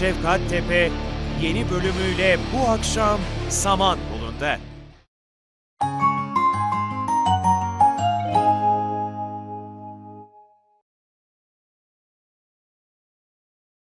Şefkat Tepe yeni bölümüyle bu akşam Samanyolu'nda.